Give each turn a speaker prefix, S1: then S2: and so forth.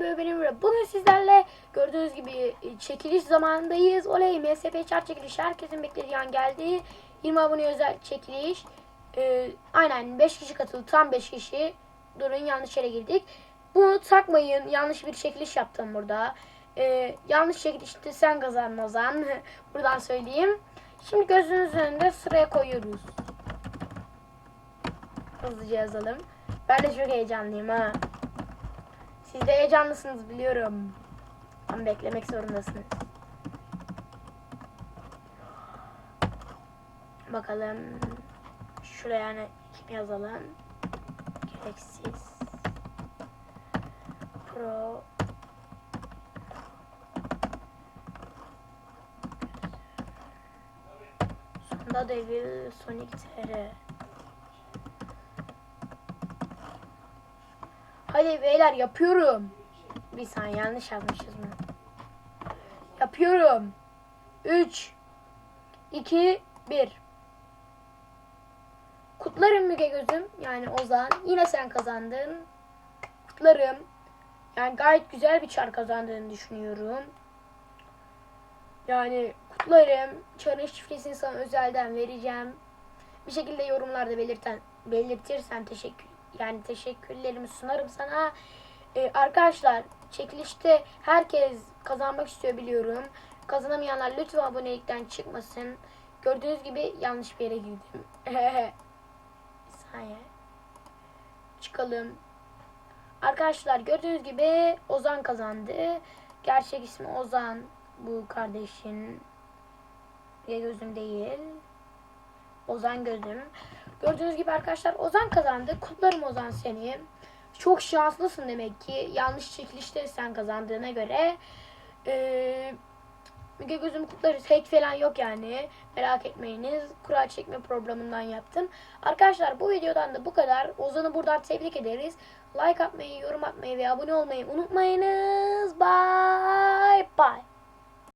S1: böyle benim video. Bugün sizlerle gördüğünüz gibi e, çekiliş zamanındayız. Oley MSP çarp çekiliş herkesin beklediği an geldi. 20 abone özel çekiliş. Ee, aynen 5 kişi katıldı tam 5 kişi. Durun yanlış yere girdik. Bunu takmayın yanlış bir çekiliş yaptım burada. Ee, yanlış çekilişte sen kazan Ozan. Buradan söyleyeyim. Şimdi gözünüzün önünde sıraya koyuyoruz. Hızlıca yazalım. Ben de çok heyecanlıyım ha. Siz de heyecanlısınız biliyorum. Ama beklemek zorundasınız. Bakalım. Şuraya ne kim yazalım? Gereksiz. Pro. Sonda devir Sonic TR. Hadi beyler yapıyorum. Bir saniye yanlış yazmışız mı? Yapıyorum. 3 2 1 Kutlarım Müge Gözüm. Yani Ozan. Yine sen kazandın. Kutlarım. Yani gayet güzel bir çar kazandığını düşünüyorum. Yani kutlarım. Çarın şifresini sana özelden vereceğim. Bir şekilde yorumlarda belirten belirtirsen teşekkür yani teşekkürlerimi sunarım sana. Ee, arkadaşlar çekilişte herkes kazanmak istiyor biliyorum. Kazanamayanlar lütfen abonelikten çıkmasın. Gördüğünüz gibi yanlış bir yere girdim. saniye. Çıkalım. Arkadaşlar gördüğünüz gibi Ozan kazandı. Gerçek ismi Ozan bu kardeşin. Ya gözüm değil. Ozan gözüm. Gördüğünüz gibi arkadaşlar Ozan kazandı. Kutlarım Ozan seni. Çok şanslısın demek ki. Yanlış çekilişte sen kazandığına göre. Ee, Müge gözüm kutlarız. Hack falan yok yani. Merak etmeyiniz. Kura çekme programından yaptım. Arkadaşlar bu videodan da bu kadar. Ozan'ı buradan tebrik ederiz. Like atmayı, yorum atmayı ve abone olmayı unutmayınız. Bye bye.